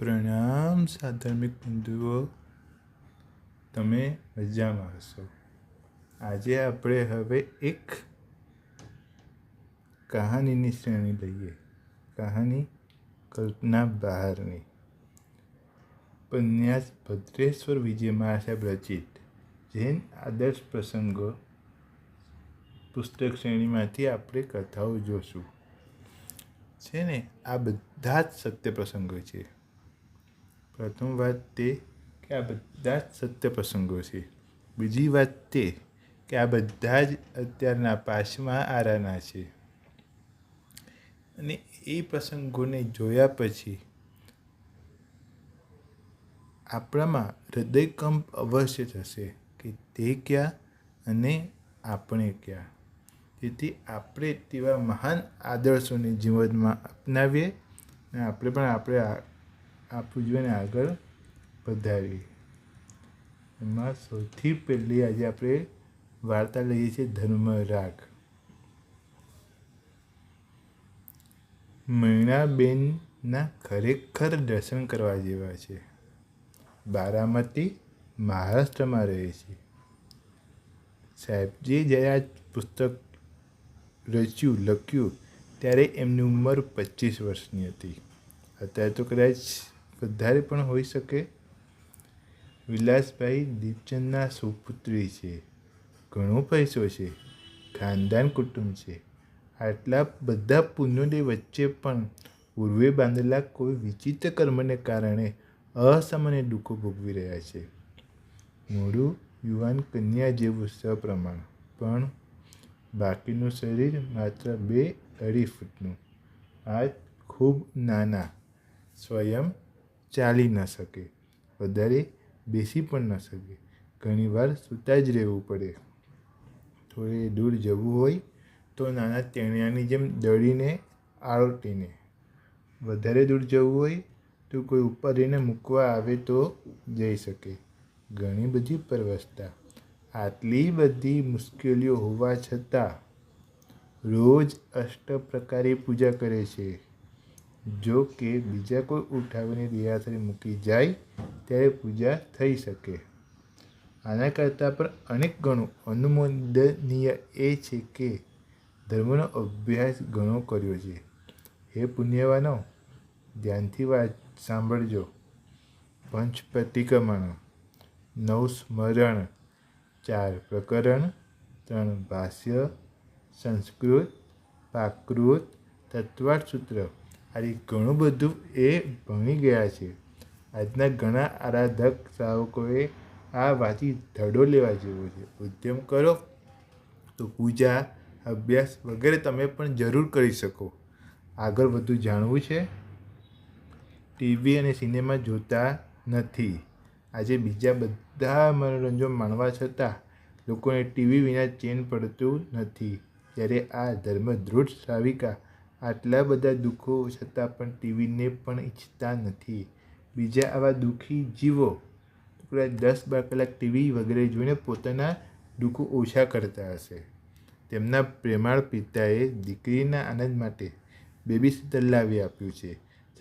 પ્રણામ સાધર્મિક બંધુઓ, તમે મજામાં હશો. આજે આપણે હવે એક કહાનીની શ્રેણી લઈએ. કહાની કલ્પના બહારની. ઉપન્યાસ ભદ્રેશ્વર વિજય મહાસાહેબ રચિત. જૈન આદર્શ પ્રસંગો. પુસ્તક શ્રેણીમાંથી આપણે કથાઓ જોશું. છે ને, આ બધા જ સત્ય પ્રસંગો છે. પ્રથમ વાત તે કે આ બધા જ સત્ય પ્રસંગો છે. બીજી વાત તે કે આ બધા જ અત્યારના પાસમાં આરાના છે. અને એ પ્રસંગોને જોયા પછી આપણામાં હૃદયકંપ અવશ્ય થશે કે તે ક્યાં અને આપણે ક્યાં. તેથી આપણે તેવા મહાન આદર્શોને જીવનમાં અપનાવીએ અને આપણે પણ આપણે આપણું પૂજવાને આગળ વધારીએ એમાં સૌથી પહેલી આજે આપણે વાર્તા લઈએ છીએ ધર્મ રાગ. મૈણાબેનના ખરેખર દર્શન કરવા જેવા છે. બારામતી મહારાષ્ટ્રમાં રહે છે. સાહેબજી જ્યારે આ પુસ્તક રચ્યું, લખ્યું, ત્યારે એમની ઉંમર પચીસ વર્ષની હતી. અત્યારે તો કદાચ વધારે પણ હોઈ શકે. વિલાસભાઈ દીપચંદના સુપુત્રી છે. ઘણો પૈસો છે. ખાનદાન કુટુંબ છે. આટલા બધા પુણ્યોની વચ્ચે પણ પૂર્વે બાંધેલા કોઈ વિચિત્ર કર્મને કારણે અસામાન્ય દુઃખો ભોગવી રહ્યા છે. મોડું યુવાન કન્યા જેવું સપ્રમાણ, પણ બાકીનું શરીર માત્ર બે અઢી ફૂટનું. આ ખૂબ નાના, સ્વયં ચાલી ન શકે. વધારે બેસી પણ ન શકે. ઘણીવાર સૂતા જ રહેવું પડે. થોડે દૂર જવું હોય તો નાના તેણિયાની જેમ દળીને આળોટીને વધારે દૂર જવું હોય તો કોઈ ઉપાડીને મૂકવા આવે તો જઈ શકે. ઘણી બધી પરવસતા. આટલી બધી મુશ્કેલીઓ હોવા છતાં રોજ અષ્ટ પ્રકારે પૂજા કરે છે. જો કે બીજા કોઈ ઉઠાવીને દિયાસરી મૂકી જાય ત્યારે પૂજા થઈ શકે. આના કરતાં પણ અનેક ગણું અનુમોદનીય એ છે કે ધર્મનો અભ્યાસ ઘણો કર્યો છે. હે પુણ્યવાનો ધ્યાનથી વાત સાંભળજો. પંચ પ્રતિક્રમણો નવ સ્મરણ, ચાર પ્રકરણ, ત્રણ ભાષ્ય, સંસ્કૃત પ્રાકૃત તત્વાર્થ સૂત્ર આદિ ઘણું બધું એ ભણી ગયા છે. આજના ઘણા આરાધક શ્રાવકોએ આ વાંચી ધડો લેવા જેવો છે. ઉદ્યમ કરો. તો પૂજા, અભ્યાસ વગેરે તમે પણ જરૂર કરી શકો. આગળ વધુ જાણવું છે? ટીવી અને સિનેમા જોતા નથી. આજે બીજા બધા મનોરંજન માણવા છતાં લોકોને ટીવી વિના ચેન પડતું નથી. ત્યારે આ ધર્મદૃઢ શ્રાવિકા આટલા બધા દુઃખો છતાં પણ ટીવીને પણ ઈચ્છતા નથી. બીજા આવા દુઃખી જીવો કદાચ દસ બાર કલાક ટીવી વગેરે જોઈને પોતાના દુઃખો ઓછા કરતા હશે. તેમના પ્રેમાળ પિતાએ દીકરીના આનંદ માટે બેબી સિટર લાવી આપ્યું છે.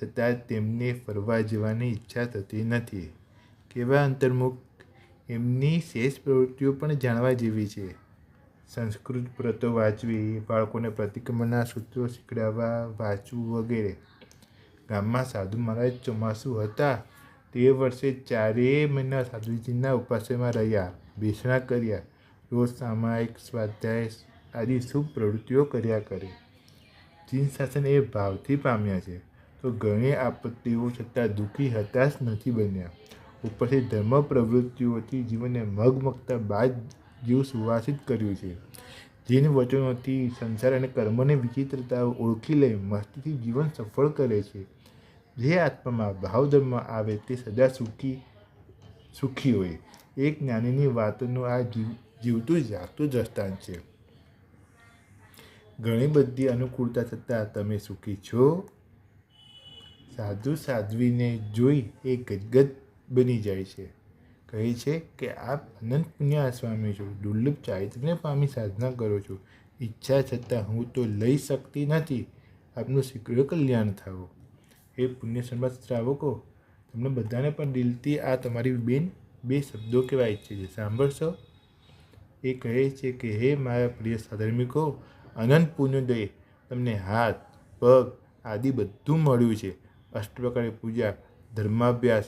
છતાં તેમને ફરવા જવાની ઈચ્છા થતી નથી. કેવા અંતર્મુખ? એમની શેષ પ્રવૃત્તિઓ પણ જાણવા જેવી છે. સંસ્કૃત પ્રતો વાંચવી, બાળકોને પ્રતિક્રમણના સૂત્રો શીખડાવવા, વાંચવું વગેરે. ગામમાં સાધુ મહારાજ ચોમાસું હતા તે વર્ષે ચારેય મહિના સાધુજીના ઉપાસમાં રહ્યા બેસણા કર્યા. રોજ સામાયિક, સ્વાધ્યાય આદિ શુભ પ્રવૃત્તિઓ કર્યા કરે. ચીન શાસન એ ભાવથી પામ્યા છે, તો ઘણી આપત્તિઓ છતાં દુઃખી હતાશ નથી બન્યા. ઉપરથી ધર્મ પ્રવૃત્તિઓથી જીવનને મગમગતા બાદ જીવ સુવાસિત કર્યું છે. જેન વચનોથી સંસાર અને કર્મની વિચિત્રતા ઓળખી લઈ મસ્તીથી જીવન સફળ કરે છે. જે આત્મામાં ભાવધર્મ આવે તે સદા સુખી સુખી હોય. એક જ્ઞાનીની વાતનું આ જીવ, જીવતું જાગતું દ્રષ્ટાંત છે. ઘણી બધી અનુકૂળતા છતાં તમે સુખી છો? સાધુ સાધ્વીને જોઈ એ ગદગદ બની જાય છે. કહે છે કે આપ અનંત પુણ્ય સ્વામી છો, દુર્લભ ચારિત્રને પામી સાધના કરો છો. ઈચ્છા છતાં હું તો લઈ શકતી નથી. આપનું શીઘ્ર કલ્યાણ થાવો એ પુણ્ય સંબત શ્રાવકો, તમને બધાને પણ દિલથી આ તમારી બેન બે શબ્દો કહેવા ઈચ્છે છે. સાંભળશો. એ કહે છે કે, હે મારા પ્રિય સાધર્મિકો, અનંત પુણ્યોદય, તમને હાથ, પગ આદિ બધું મળ્યું છે. અષ્ટપ્રકારની પૂજા, ધર્માભ્યાસ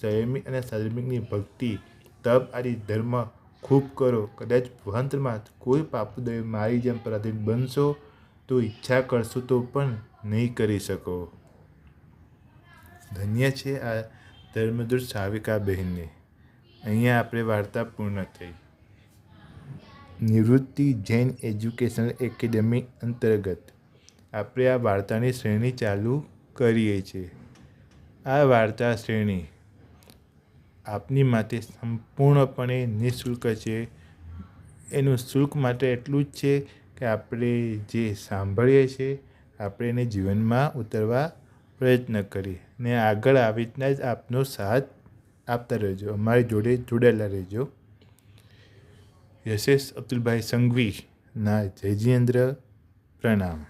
સંયમી અને સાધર્મિકની ભક્તિ, તપ આદિ ધર્મ ખૂબ કરો. કદાચ ભંતમાં કોઈ પાપદય મારી જેમ પરાધીન બનશો, તો ઈચ્છા કરશો તો પણ નહીં કરી શકો. ધન્ય છે આ ધર્મદૂર સાવિકા બહેનને અહીંયા આપણે વાર્તા પૂર્ણ થઈ. નિવૃત્તિ જૈન એજ્યુકેશનલ એકેડમી અંતર્ગત આપણે આ વાર્તાની શ્રેણી ચાલુ કરીએ છીએ. આ વાર્તા શ્રેણી આપની માટે સંપૂર્ણપણે નિઃશુલ્ક છે. એનું શુલ્ક માટે એટલું જ છે કે આપણે જે સાંભળીએ છીએ, આપણે એને જીવનમાં ઉતરવા પ્રયત્ન કરીએ. ને આગળ આવી રીતના જ આપનો સાથ આપતા રહેજો. અમારી જોડે જોડાયેલા રહેજો. યશેષ અબ્દુલભાઈ સંઘવીના જયજીન્દ્ર પ્રણામ.